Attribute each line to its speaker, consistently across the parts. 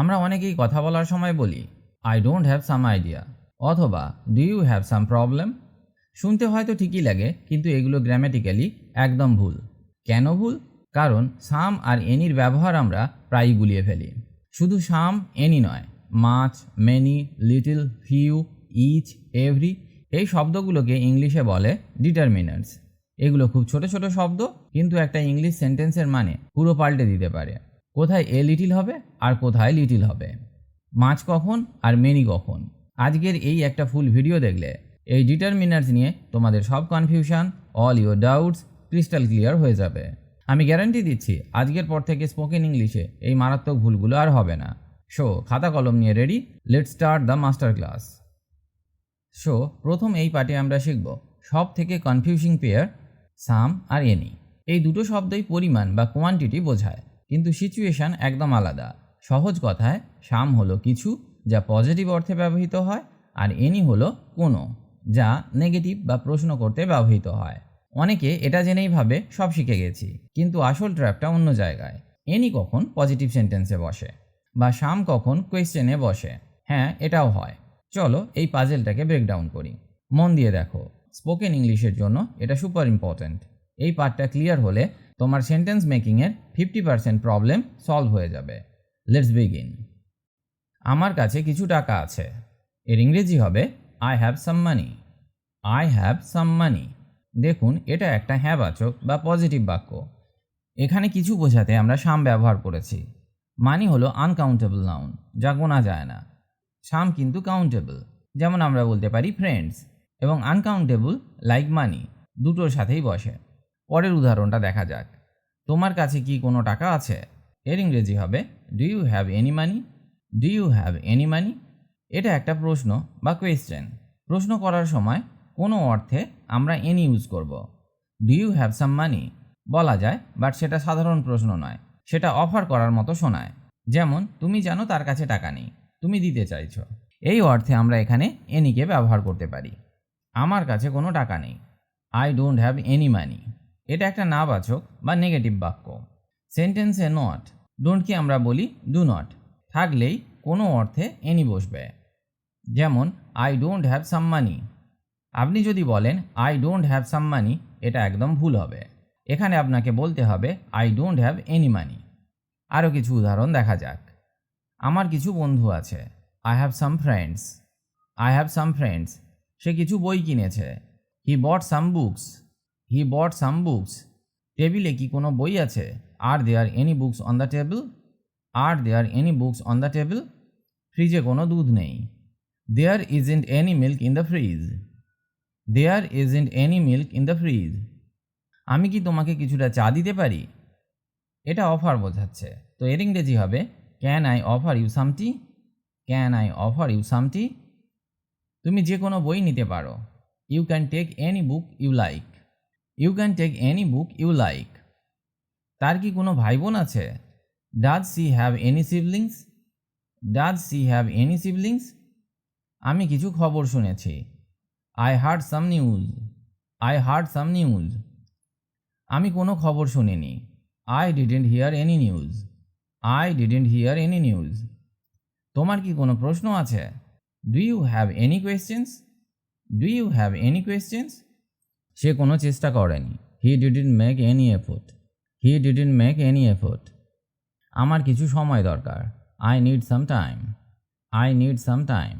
Speaker 1: আমরা অনেকেই কথা বলার সময় বলি I don't have some idea অথবা do you have some problem শুনতে হয়তো ঠিকই লাগে, কিন্তু এগুলো গ্রামেটিক্যালি একদম ভুল। কেন ভুল? কারণ সাম আর এনির ব্যবহার আমরা প্রায়ই গুলিয়ে ফেলি। শুধু সাম এনি নয় much many little few each every এই শব্দগুলোকে ইংলিশে বলে ডিটারমিনার্স এগুলো খুব ছোট ছোট শব্দ, কিন্তু একটা ইংলিশ সেন্টেন্সের মানে পুরো পাল্টে দিতে পারে। কোথায় এ লিটিল হবে আর কোথায় লিটিল হবে? মাছ কখন আর মেনি কখন? আজকের এই একটা ফুল ভিডিও দেখলে এই ডিটারমিনার্স নিয়ে তোমাদের সব confusion all your doubts crystal clear হয়ে যাবে। আমি গ্যারান্টি দিচ্ছি আজকের পর থেকে স্পোকেন ইংলিশে এই মারাত্মক ভুলগুলো আর হবে না। শো খাতা কলম নিয়ে ready let start the master class so প্রথম এই পার্টে আমরা শিখব সব থেকে কনফিউজিং পেয়ার সাম আর এনি এই দুটো শব্দই পরিমাণ বা কোয়ান্টিটি বোঝায়। কিন্তু সিচুয়েশন একদম আলাদা। সহজ কথায়, সাম হলো কিছু যা পজিটিভ অর্থে ব্যবহৃত হয় আর এনি হলো কোনো, যা নেগেটিভ বা প্রশ্ন করতে ব্যবহৃত হয়। অনেকে এটা জেনেই ভাবে, সব শিখে গেছি। কিন্তু আসল ট্র্যাপটা অন্য জায়গায়। এনি কখন পজিটিভ সেন্টেন্সে বসে? বা সাম কখন কোয়েশ্চেনে বসে? হ্যাঁ এটাও হয়। চলো এই পাজেলটাকে ব্রেকডাউন করি। মন দিয়ে দেখো। স্পোকেন ইংলিশের জন্য এটা সুপার ইম্পর্ট্যান্ট এই পার্টটা ক্লিয়ার হলে তোমার সেন্টেন্স মেকিংয়ের ফিফটি পার্সেন্ট প্রবলেম সলভ হয়ে যাবে। লেটস বিগিন আমার কাছে কিছু টাকা আছে। এর ইংরেজি হবে I have some money I have some money দেখুন, এটা একটা হ্যাবাচক বা পজিটিভ বাক্য। এখানে কিছু বোঝাতে আমরা সাম ব্যবহার করেছি। মানি হলো আনকাউন্টেবল নাউন যা গোনা যায় না। সাম কিন্তু কাউন্টেবল যেমন আমরা বলতে পারি ফ্রেন্ডস এবং আনকাউন্টেবল লাইক মানি দুটোর সাথেই বসে। পরের উদাহরণটা দেখা যাক। তোমার কাছে কি কোনো টাকা আছে? এর ইংরেজি হবে do you have any money do you have any money এটা একটা প্রশ্ন বা কোয়েশ্চেন প্রশ্ন করার সময় কোনো অর্থে আমরা এনি ইউজ করব। Do you have some money বলা যায় বাট সেটা সাধারণ প্রশ্ন নয়। সেটা অফার করার মতো শোনায়। যেমন, তুমি জানো তার কাছে টাকা নেই। তুমি দিতে চাইছো। এই অর্থে আমরা এখানে এনিকে ব্যবহার করতে পারি। আমার কাছে কোনো টাকা নেই। I don't have any money এটা একটা নাবাচক বা নেগেটিভ বাক্য। সেন্টেন্সে নট ডোন্টকে আমরা বলি ডু নট থাকলেই কোনো অর্থে এনি বসবে। যেমন I don't have some money আপনি যদি বলেন I don't have some money এটা একদম ভুল হবে। এখানে আপনাকে বলতে হবে I don't have any money আরও কিছু উদাহরণ দেখা যাক। আমার কিছু বন্ধু আছে। I have some friends I have some friends সে কিছু বই কিনেছে। হি বট some books he bot some books টেবিলে কি কোনো বই আছে? Are there any books on the table are there any books on the table ফ্রিজে কোনো দুধ নেই। There isn't any milk in the fridge there isn't any milk in the fridge আমি কি তোমাকে কিছুটা চা দিতে পারি? এটা অফার বোঝাচ্ছে। তো এর ইংরেজি হবে can I offer you some tea can I offer you some tea তুমি যে কোনো বই নিতে পারো। You can take any book you like you can take any book you like তার কি কোনো ভাই বোন আছে? Does she have any siblings does she have any siblings আমি কিছু খবর শুনেছি। I heard some news I heard some news আমি কোনো খবর শুনিনি। I didn't hear any news I didn't hear any news তোমার কি কোনো প্রশ্ন আছে? Do you have any questions do you have any questions সে কোনো চেষ্টা করেনি। He didn't make any effort he didn't make any effort আমার কিছু সময় দরকার। I need some time I need some time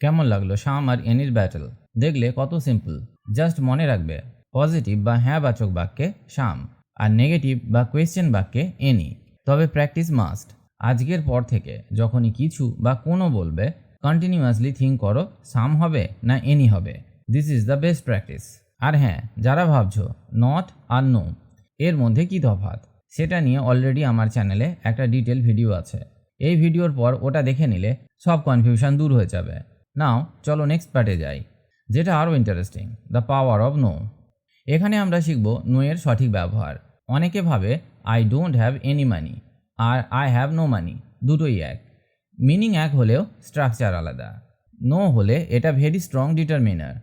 Speaker 1: কেমন লাগল শাম আর এনির ব্যাটল দেখলে কত সিম্পল জাস্ট মনে রাখবে পজিটিভ বা হ্যাঁ বাচক বাক্যে শাম আর নেগেটিভ বা কোয়েশ্চেন বাক্যে এনি। তবে প্র্যাকটিস মাস্ট আজকের পর থেকে যখনই কিছু বা কোনো বলবে কন্টিনিউয়াসলি থিঙ্ক করো সাম হবে না এনি হবে। This is the best practice আর হ্যাঁ যারা ভাবছ নট আর নো এর মধ্যে কী তফাৎ? সেটা নিয়ে অলরেডি আমার চ্যানেলে একটা ডিটেল ভিডিও আছে। এই ভিডিওর পর ওটা দেখে নিলে সব কনফিউশন দূর হয়ে যাবে। নাও চলো নেক্সট পার্টে যাই, যেটা আরও interesting the power of no এখানে আমরা শিখব নো এর সঠিক ব্যবহার। অনেকে ভাবে I don't have any money R I have no money দুটোই এক। মিনিং এক হলেও স্ট্রাকচার আলাদা। নো হলে এটা ভেরি স্ট্রং ডিটারমিনার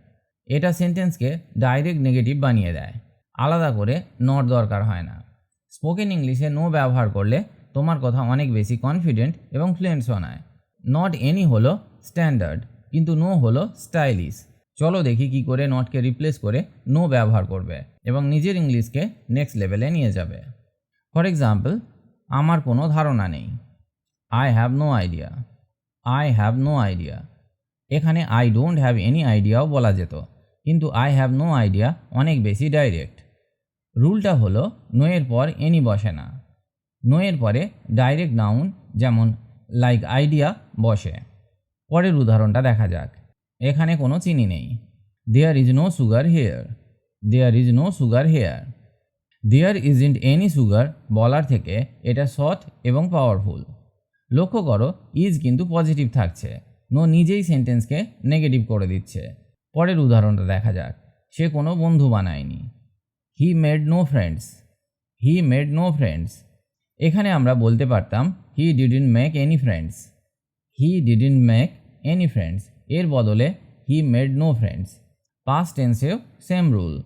Speaker 1: এটা সেন্টেন্সকে ডাইরেক্ট নেগেটিভ বানিয়ে দেয়। আলাদা করে নট দরকার হয় না। স্পোকেন ইংলিশে নো ব্যবহার করলে তোমার কথা অনেক বেশি কনফিডেন্ট এবং ফ্লুয়েন্ট শোনায়। নট এনি হলো স্ট্যান্ডার্ড কিন্তু নো হলো স্টাইলিশ চলো দেখি কি করে নটকে রিপ্লেস করে নো ব্যবহার করবে এবং নিজের ইংলিশকে নেক্সট লেভেলে নিয়ে যাবে। ফর এক্সাম্পল আমার কোনো ধারণা নেই। I have no idea I have no idea এখানে আই ডোন্ট হ্যাভ এনি আইডিয়াও বলা যেত। কিন্তু আই হ্যাভ নো আইডিয়া অনেক বেশি ডাইরেক্ট রুলটা হলো নোয়ের পর এনি বসে না। নোয়ের পরে ডাইরেক্ট নাউন যেমন লাইক আইডিয়া বসে। পরের উদাহরণটা দেখা যাক। এখানে কোনো চিনি নেই। There is no sugar here there is no sugar here there isn't any sugar বলার থেকে এটা শর্ট এবং পাওয়ারফুল লক্ষ্য করো ইজ কিন্তু পজিটিভ থাকছে। নো নিজেই সেন্টেন্সকে নেগেটিভ করে দিচ্ছে। পরের উদাহরণটা দেখা যাক। সে কোনো বন্ধু বানায়নি। He made no friends he made no friends এখানে আমরা বলতে পারতাম he didn't make any friends he didn't make any friends এর বদলে he made no friends past টেন্সেও same rule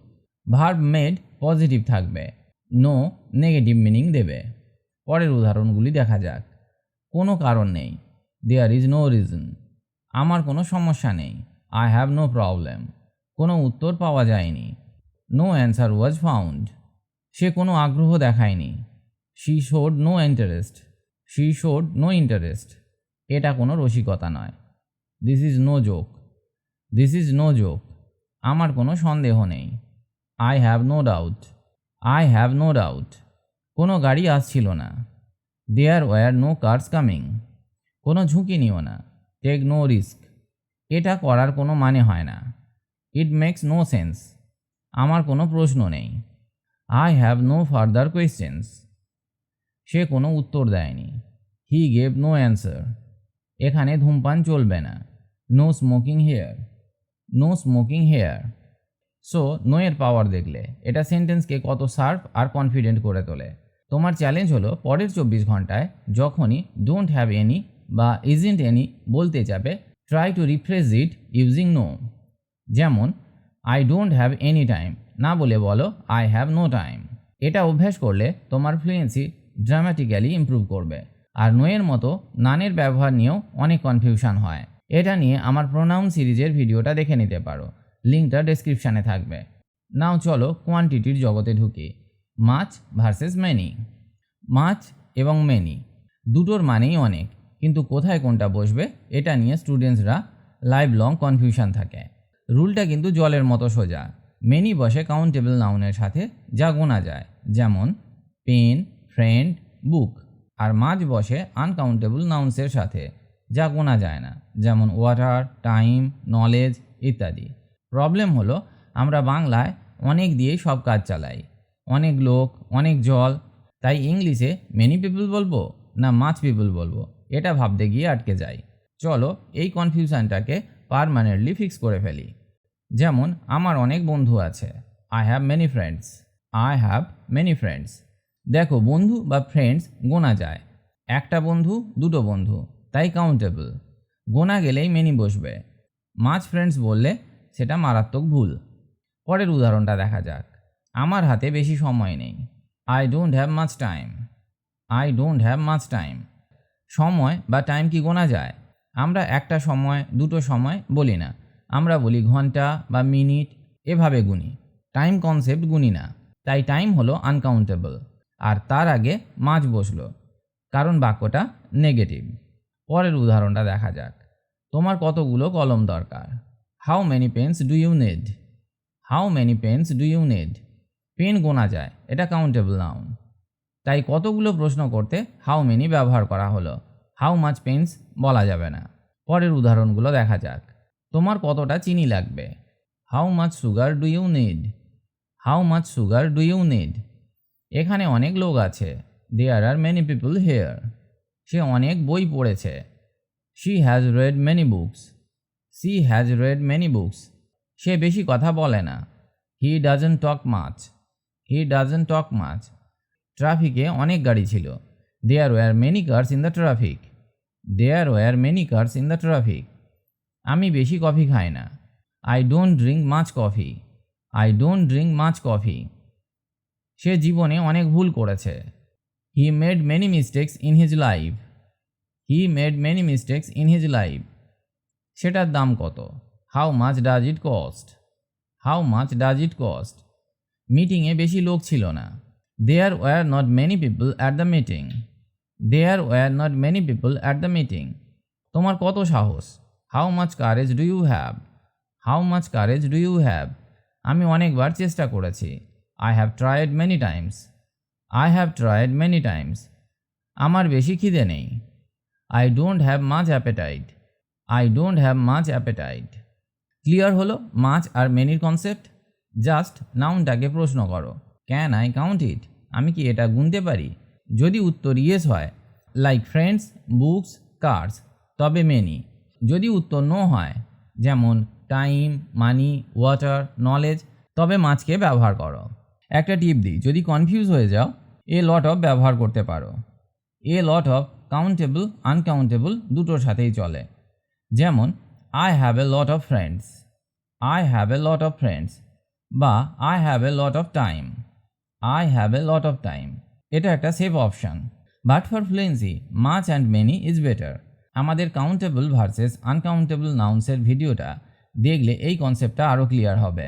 Speaker 1: verb made positive থাকবে। নো নেগেটিভ মিনিং দেবে। পরের উদাহরণগুলি দেখা যাক। কোনো কারণ নেই। দেয়ার ইজ নো রিজন আমার কোনো সমস্যা নেই। আই হ্যাভ নো প্রবলেম কোনো উত্তর পাওয়া যায়নি। নো অ্যান্সার ওয়াজ ফাউন্ড সে কোনো আগ্রহ দেখায়নি। She showed no interest she showed no interest এটা কোনো রসিকতা নয়। This is no joke this is no joke আমার কোনো সন্দেহ নেই। I have no doubt I have no doubt কোনো গাড়ি আসছিল না। There were no cars coming কোনো ঝুঁকি নিও না। টেক নো রিস্ক এটা করার কোনো মানে হয় না। ইট মেক্স নো সেন্স আমার কোনো প্রশ্ন নেই। I have no further questions সে কোনো উত্তর দেয়নি। হি গেভ নো অ্যান্সার এখানে ধূমপান চলবে না। No smoking here no smoking here so no এর পাওয়ার দেখলে। এটা সেন্টেন্সকে কত শার্প আর কনফিডেন্ট করে তোলে। তোমার চ্যালেঞ্জ হলো পরের চব্বিশ ঘন্টায় যখনই ডোন্ট হ্যাভ এনি বা ইজেন্ট এনি বলতে যাবে try to refresh it using no যেমন I don't have any time না বলে বলো আই হ্যাভ নো টাইম এটা অভ্যাস করলে তোমার ফ্লুয়েন্সি ড্রামাটিক্যালি ইমপ্রুভ করবে। আর নোয়ের মতো নানের ব্যবহার নিয়েও অনেক কনফিউশন হয়। এটা নিয়ে আমার প্রোনাউন সিরিজের ভিডিওটা দেখে নিতে পারো। লিঙ্কটা ডেসক্রিপশানে থাকবে। নাও চলো কোয়ান্টিটির জগতে ঢুকি। মাছ ভার্সেস মেনি মাছ এবং মেনি দুটোর মানেই অনেক। কিন্তু কোথায় কোনটা বসবে, এটা নিয়ে স্টুডেন্টসরা লাইভ লং কনফিউশন থাকে। রুলটা কিন্তু জলের মতো সোজা। মেনি বসে কাউন্টেবল নাউনের সাথে যা গোনা যায়, যেমন পেন ফ্রেন্ড বুক আর মাছ বসে আনকাউন্টেবল নাউন্সের সাথে যা গোনা যায় না, যেমন ওয়াটার টাইম নলেজ ইত্যাদি। প্রবলেম হলো, আমরা বাংলায় অনেক দিয়েই সব কাজ চালাই। অনেক লোক, অনেক জল। তাই ইংলিশে মেনি পিপল বলব না মাছ পিপল বলব? এটা ভাবতে গিয়ে আটকে যাই। চলো এই কনফিউশনটাকে পারমানেন্টলি ফিক্স করে ফেলি। যেমন, আমার অনেক বন্ধু আছে। I have many friends I have many friends দেখো, বন্ধু বা ফ্রেন্ডস গোনা যায়। একটা বন্ধু, দুটো বন্ধু, তাই কাউন্টেবল গোনা গেলেই মেনি বসবে। মাছ ফ্রেন্ডস বললে সেটা মারাত্মক ভুল। পরের উদাহরণটা দেখা যাক। আমার হাতে বেশি সময় নেই। I don't have much time I don't have much time সময় বা টাইম কি গোনা যায়? আমরা একটা সময়, দুটো সময় বলি না। আমরা বলি ঘণ্টা বা মিনিট, এভাবে গুনি। টাইম কনসেপ্ট গুনি না। তাই টাইম হলো আনকাউন্টেবল আর তার আগে মাছ বসল। কারণ বাক্যটা নেগেটিভ পরের উদাহরণটা দেখা যাক। তোমার কতগুলো কলম দরকার? How many pens do you need how many pens do you need pen গোনা যায়। এটা কাউন্টেবল নাউন তাই কতগুলো প্রশ্ন করতে হাউ মেনি ব্যবহার করা হলো? হাউ মাচ পেন্স বলা যাবে না। পরের উদাহরণগুলো দেখা যাক। তোমার কতটা চিনি লাগবে? How much sugar do you need how much sugar do you need এখানে অনেক লোক আছে। There are many people here সে অনেক বই পড়েছে। She has read many books she has read many books সে বেশি কথা বলে না। He doesn't talk much he doesn't টক মাছ ট্রাফিকে অনেক গাড়ি ছিল। There were many cars in the traffic there were many cars in the traffic আমি বেশি কফি খাই না। I don't drink much coffee I don't drink much coffee সে জীবনে অনেক ভুল করেছে। He made many mistakes in his life he made many mistakes in his life সেটার দাম কত? How much does it cost how much does it cost মিটিংয়ে বেশি লোক ছিল না। There were not many people at the meeting there were not many people at the meeting তোমার কত সাহস? How much courage do you have how much courage do you have আমি অনেকবার চেষ্টা করেছি। I have tried many times I have tried many times আমার বেশি খিদে নেই। I don't have much appetite I don't have much appetite clear হলো? Much আর মেনির concept just নাউনটাকে প্রশ্ন করো। ক্যান আই কাউন্ট ইট আমি কি এটা গুনতে পারি? যদি উত্তর ইয়েস হয় লাইক ফ্রেন্ডস বুকস কার্স তবে মেনি যদি উত্তর নো হয়, যেমন টাইম মানি ওয়াটার নলেজ তবে মাছকে ব্যবহার করো। একটা টিপ দিই, যদি কনফিউজ হয়ে যাও এ লট অফ ব্যবহার করতে পারো। A lot of countable uncountable দুটোর সাথেই চলে। যেমন I have a lot of friends I have a lot of friends বা I have a lot of time I have a lot of time এটা একটা safe option but for fluency much and many is better আমাদের countable versus uncountable নাউন্সের ভিডিওটা দেখলে এই কনসেপ্টটা আরও ক্লিয়ার হবে।